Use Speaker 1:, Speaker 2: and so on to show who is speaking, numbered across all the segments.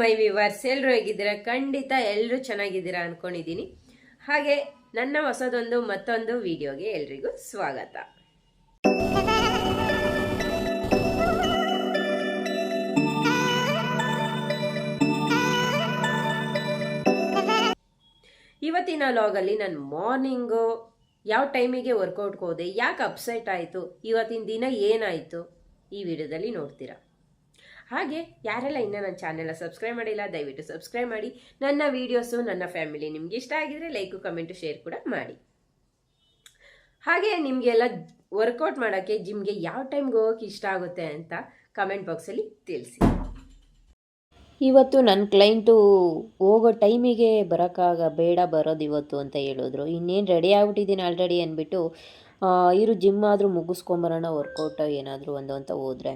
Speaker 1: ಮೈ viewers ಎಲ್ಲರೂ ಹೇಗಿದ್ದೀರಾ? ಖಂಡಿತ ಎಲ್ಲರೂ ಚೆನ್ನಾಗಿದ್ದೀರಾ ಅನ್ಕೊಂಡಿದ್ದೀನಿ. ಹಾಗೆ ನನ್ನ ಹೊಸದೊಂದು ಮತ್ತೊಂದು ವಿಡಿಯೋಗೆ ಎಲ್ರಿಗೂ ಸ್ವಾಗತ. ಇವತ್ತಿನ ಲಾಗಲ್ಲಿ ನಾನು ಮಾರ್ನಿಂಗು ಯಾವ ಟೈಮಿಗೆ ವರ್ಕೌಟ್ಗೆ ಹೋದೆ, ಯಾಕೆ ಅಪ್ಸೆಟ್ ಆಯಿತು, ಇವತ್ತಿನ ದಿನ ಏನಾಯಿತು ಈ ವಿಡಿಯೋದಲ್ಲಿ ನೋಡ್ತೀರಾ. ಹಾಗೆ ಯಾರೆಲ್ಲ ಇನ್ನೂ ನನ್ನ ಚಾನೆಲ್ನ ಸಬ್ಸ್ಕ್ರೈಬ್ ಮಾಡಿಲ್ಲ, ದಯವಿಟ್ಟು ಸಬ್ಸ್ಕ್ರೈಬ್ ಮಾಡಿ. ನನ್ನ ವೀಡಿಯೋಸು ನನ್ನ ಫ್ಯಾಮಿಲಿ ನಿಮ್ಗೆ ಇಷ್ಟ ಆಗಿದ್ರೆ ಲೈಕು ಕಮೆಂಟು ಶೇರ್ ಕೂಡ ಮಾಡಿ. ಹಾಗೆ ನಿಮಗೆಲ್ಲ ವರ್ಕೌಟ್ ಮಾಡೋಕ್ಕೆ ಜಿಮ್ಗೆ ಯಾವ ಟೈಮ್ಗೆ ಹೋಗೋಕೆ ಇಷ್ಟ ಆಗುತ್ತೆ ಅಂತ ಕಮೆಂಟ್ ಬಾಕ್ಸಲ್ಲಿ ತಿಳಿಸಿ. ಇವತ್ತು ನನ್ನ ಕ್ಲೈಂಟು ಹೋಗೋ ಟೈಮಿಗೆ ಬರೋಕ್ಕಾಗ ಬೇಡ, ಬರೋದು ಇವತ್ತು ಅಂತ ಹೇಳಿದ್ರು. ಇನ್ನೇನು ರೆಡಿ ಆಗ್ಬಿಟ್ಟಿದ್ದೀನಿ ಆಲ್ರೆಡಿ ಅಂದ್ಬಿಟ್ಟು ಇರು ಜಿಮ್ ಆದರೂ ಮುಗಿಸ್ಕೊಂಬರೋಣ ವರ್ಕೌಟ್ ಏನಾದರೂ ಒಂದು ಅಂತ ಹೋದರೆ.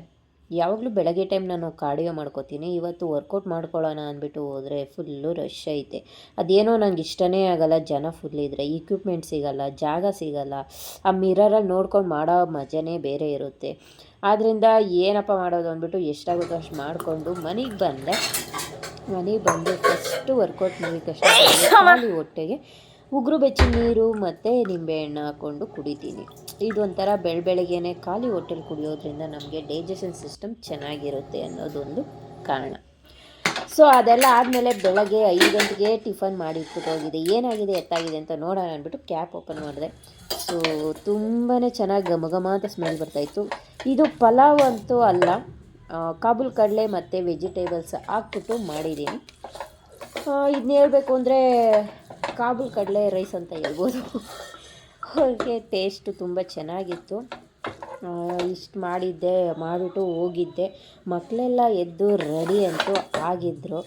Speaker 1: ಯಾವಾಗಲೂ ಬೆಳಗ್ಗೆ ಟೈಮ್ ನಾನು ಕಾರ್ಡಿಯೋ ಮಾಡ್ಕೋತೀನಿ ಇವತ್ತು ವರ್ಕೌಟ್ ಮಾಡ್ಕೊಳ್ಳೋಣ ಅಂದ್ಬಿಟ್ಟು ಹೋದರೆ ಫುಲ್ಲು ರಶ್ ಐತೆ. ಅದೇನೋ ನಂಗೆ ಇಷ್ಟನೇ ಆಗಲ್ಲ ಜನ ಫುಲ್ ಇದ್ದರೆ ಇಕ್ವಿಪ್ಮೆಂಟ್ ಸಿಗಲ್ಲ ಜಾಗ ಸಿಗಲ್ಲ ಆ ಮಿರರಲ್ಲಿ ನೋಡ್ಕೊಂಡು ಮಾಡೋ ಮಜನೇ ಬೇರೆ ಇರುತ್ತೆ. ಆದ್ದರಿಂದ ಏನಪ್ಪ ಮಾಡೋದು ಅಂದ್ಬಿಟ್ಟು ಎಷ್ಟಾಗುತ್ತೋ ಅಷ್ಟು ಮಾಡಿಕೊಂಡು ಮನೆಗೆ ಬಂದೆ. ಮನೆಗೆ ಬಂದು ಫಸ್ಟು ವರ್ಕೌಟ್ ಮುಗಿದ ಖಾಲಿ ಹೊಟ್ಟೆಗೆ ಉಗುರು ಬೆಚ್ಚಿ ನೀರು ಮತ್ತು ನಿಂಬೆಹಣ್ಣು ಹಾಕ್ಕೊಂಡು ಕುಡಿತೀನಿ. ಇದೊಂಥರ ಬೆಳ ಬೆಳಗ್ಗೆನೆ ಖಾಲಿ ಹೊಟ್ಟೆಲಿ ಕುಡಿಯೋದ್ರಿಂದ ನಮಗೆ ಡೈಜೆಷನ್ ಸಿಸ್ಟಮ್ ಚೆನ್ನಾಗಿರುತ್ತೆ ಅನ್ನೋದೊಂದು ಕಾರಣ. ಸೊ, ಅದೆಲ್ಲ ಆದಮೇಲೆ ಬೆಳಗ್ಗೆ ಐದು ಗಂಟೆಗೆ ಟಿಫನ್ ಮಾಡಿ ಇಟ್ಬಿಟ್ಟೋಗಿದೆ ಏನಾಗಿದೆ, ಎತ್ತಾಗಿದೆ ಅಂತ ನೋಡೋಣ ಅಂದ್ಬಿಟ್ಟು ಕ್ಯಾಪ್ ಓಪನ್ ಮಾಡಿದೆ. ಸೊ ತುಂಬಾ ಚೆನ್ನಾಗಿ ಘಮ ಅಂತ ಸ್ಮೆಲ್ ಬರ್ತಾಯಿತ್ತು ಇದು ಪಲಾವ್ ಅಂತೂ ಅಲ್ಲ ಕಾಬೂಲ್ ಕಡಲೆ ಮತ್ತು ವೆಜಿಟೇಬಲ್ಸ್ ಹಾಕ್ಬಿಟ್ಟು ಮಾಡಿದ್ದೀನಿ. ಇದನ್ನ ಹೇಳಬೇಕು ಅಂದರೆ ಕಾಬೂಲ್ ಕಡಲೆ ರೈಸ್ ಅಂತ ಹೇಳ್ಬೋದು. ಅವ್ರಿಗೆ ಟೇಸ್ಟು ತುಂಬ ಚೆನ್ನಾಗಿತ್ತು. ಇಷ್ಟು ಮಾಡಿದ್ದೆ, ಮಾಡಿಬಿಟ್ಟು ಹೋಗಿದ್ದೆ. ಮಕ್ಕಳೆಲ್ಲ ಎದ್ದು ರೆಡಿ ಅಂತೂ ಆಗಿದ್ದರು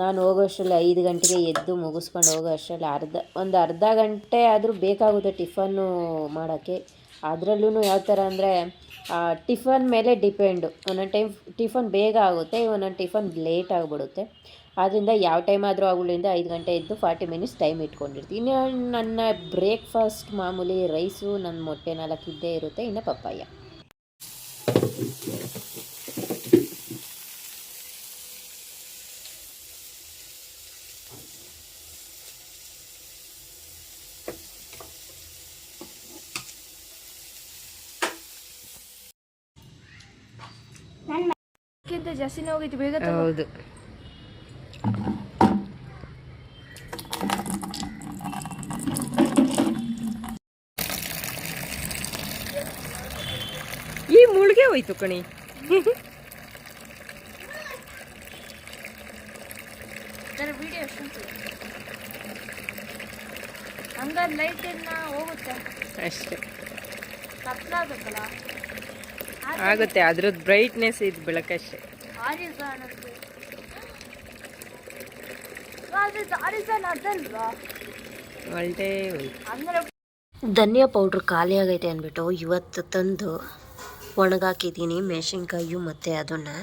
Speaker 1: ನಾನು ಹೋಗೋಷ್ಟರಲ್ಲಿ ಐದು ಗಂಟೆಗೆ ಎದ್ದು ಮುಗಿಸ್ಕೊಂಡು ಹೋಗೋ ಅಷ್ಟರಲ್ಲಿ ಅರ್ಧ, ಒಂದು ಅರ್ಧ ಗಂಟೆ ಆದರೂ ಬೇಕಾಗುತ್ತೆ ಟಿಫನ್ನು ಮಾಡೋಕ್ಕೆ. ಅದರಲ್ಲೂ ಯಾವ ಥರ ಅಂದರೆ ಟಿಫನ್ ಮೇಲೆ ಡಿಪೆಂಡು ಒಂದೊಂದು ಟೈಮ್ ಟಿಫನ್ ಬೇಗ ಆಗುತ್ತೆ, ಒಂದೊಂದು ಟಿಫನ್ ಲೇಟ್ ಆಗಿಬಿಡುತ್ತೆ. ಆದ್ದರಿಂದ ಯಾವ ಟೈಮ್ ಆದರೂ ಆಗುಳಿಂದ ಐದು ಗಂಟೆ ಎದ್ದು ಫಾರ್ಟಿ ಮಿನಿಟ್ಸ್ ಟೈಮ್ ಇಟ್ಕೊಂಡಿರ್ತೀನಿ ಇನ್ನು ನನ್ನ ಬ್ರೇಕ್ಫಾಸ್ಟ್ ಮಾಮೂಲಿ ರೈಸು ನನ್ನ ಮೊಟ್ಟೆ ನಾಲ್ಕು ಇದ್ದೇ ಇರುತ್ತೆ ಇನ್ನು ಪಪ್ಪಾಯ.
Speaker 2: ಜಾಸ್ತಿ ನೋವು ಹೋಗಿತ್ತು ಬೇಗ
Speaker 1: ಹೌದು. ಮುಳುಗೆ ಹೋಯ್ತು ಕಣಿ.
Speaker 2: ಹಂಗಾದ್ರೆ ಲೈಟ್ ಇನ್ನ ಹೋಗುತ್ತೆ?
Speaker 1: ಅಷ್ಟೇ. ಆಗುತ್ತೆ ಅದ್ರದ್ದು ಬ್ರೈಟ್ನೆಸ್ ಇದು ಬೆಳಕಷ್ಟೇ
Speaker 2: ಧನ್ಯ
Speaker 1: ಒಳ್ಳೆ ಧನಿಯಾ ಪೌಡ್ರ್ ಖಾಲಿ ಆಗೈತೆ ಅಂದ್ಬಿಟ್ಟು ಇವತ್ತು ತಂದು ಒಣಗಾಕಿದ್ದೀನಿ, ಮೆಣಸಿನ್ಕಾಯಿ ಮತ್ತು ಅದನ್ನು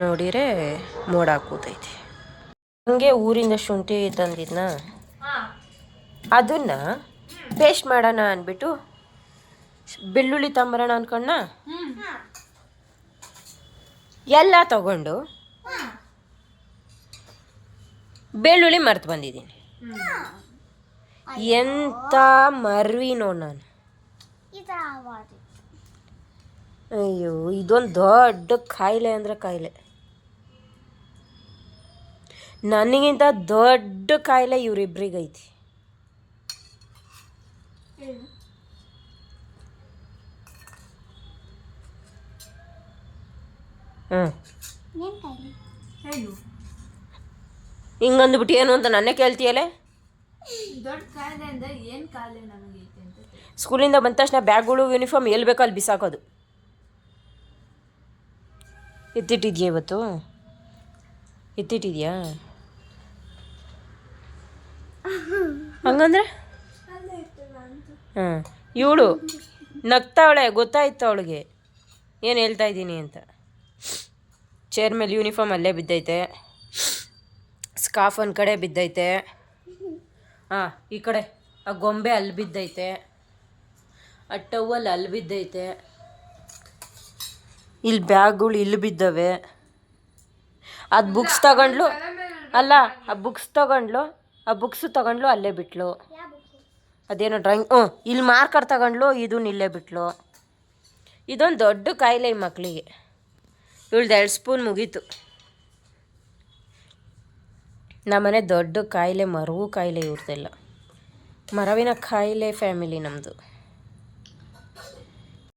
Speaker 1: ನೋಡಿರೆ ಮೋಡ ಕೂತೈತೆ ಹಂಗೆ ಊರಿಂದ ಶುಂಠಿ ತಂದಿದ್ನ. ಅದನ್ನು ಪೇಸ್ಟ್ ಮಾಡೋಣ ಅಂದ್ಬಿಟ್ಟು ಬೆಳ್ಳುಳ್ಳಿ ತಂಬರೋಣ ಅನ್ಕೊಂಡ ಎಲ್ಲ ತಗೊಂಡು ಬೆಳ್ಳುಳ್ಳಿ ಮರೆತು ಬಂದಿದ್ದೀನಿ. ಎಂಥ ಮರ್ವಿ ನೋಡ್ ನಾನು ಅಯ್ಯೋ ಇದೊಂದು ದೊಡ್ಡ ಕಾಯಿಲೆ ಅಂದರೆ ಕಾಯಿಲೆ ನನಗಿಂತ ದೊಡ್ಡ ಕಾಯಿಲೆ ಇವರಿಬ್ರಿಗೈತಿ.
Speaker 2: ಹೇಳು
Speaker 1: ಹಿಂಗಂದ್ಬಿಟ್ಟು ಏನು ಅಂತ ನನ್ನೇ ಕೇಳ್ತೀಯಲೆ? ಸ್ಕೂಲಿಂದ ಬಂದ ತಕ್ಷಣ ಬ್ಯಾಗ್ಗಳು ಯೂನಿಫಾರ್ಮ್ ಎಲ್ಲಿ ಬೇಕೋ ಅಲ್ಲಿ ಬಿಸಾಕೋದು. ಎತ್ತಿಟ್ಟಿದ್ಯಾ ಇವತ್ತು? ಎತ್ತಿಟ್ಟಿದ್ಯಾ? ಹಂಗಂದ್ರೆ? ಹಾಂ ಇವಳು ನಗ್ತಾವಳೆ, ಗೊತ್ತಾಯ್ತು ಅವಳಿಗೆ. ಏನು ಹೇಳ್ತಾ ಇದ್ದೀನಿ ಅಂತ. ಚೇರ್ ಮೇಲೆ ಯೂನಿಫಾರ್ಮ್ ಅಲ್ಲೇ ಬಿದ್ದೈತೆ. ಸ್ಕಾಫ್ ಒಂದು ಕಡೆ ಬಿದ್ದೈತೆ. ಹಾಂ ಈ ಕಡೆ. ಆ ಗೊಂಬೆ ಅಲ್ಲಿ ಬಿದ್ದೈತೆ. ಆ ಟವಲ್ ಅಲ್ಲಿ ಬಿದ್ದೈತೆ. ಇಲ್ಲಿ ಬ್ಯಾಗ್ಗಳು ಇಲ್ಲಿ ಬಿದ್ದವೆ. ಅದು ಬುಕ್ಸ್ ತಗೊಂಡ್ಲು, ಅಲ್ಲ, ಆ ಬುಕ್ಸ್ ತಗೊಂಡ್ಲು, ಆ ಬುಕ್ಸ್ ತಗೊಂಡ್ಲು ಅಲ್ಲೇ ಬಿಟ್ಲು. ಅದೇನೋ ಡ್ರಾಯಿಂಗ್ ಹ್ಞೂ, ಇಲ್ಲಿ ಮಾರ್ಕರ್ ತಗೊಂಡ್ಲು, ಇದನ್ನ ಇಲ್ಲೇ ಬಿಟ್ಲು. ಇದೊಂದು ದೊಡ್ಡ ಕಾಯಿಲೆ ಈ ಮಕ್ಕಳಿಗೆ ಇವಳ್ದು ಎರಡು ಸ್ಪೂನ್ ಮುಗೀತು. ನಮ್ಮನೆ ದೊಡ್ಡ ಕಾಯಿಲೆ, ಮರವು ಕಾಯಿಲೆ ಇವ್ರದ್ದೆಲ್ಲ ಮರವಿನ ಕಾಯಿಲೆ ಫ್ಯಾಮಿಲಿ ನಮ್ಮದು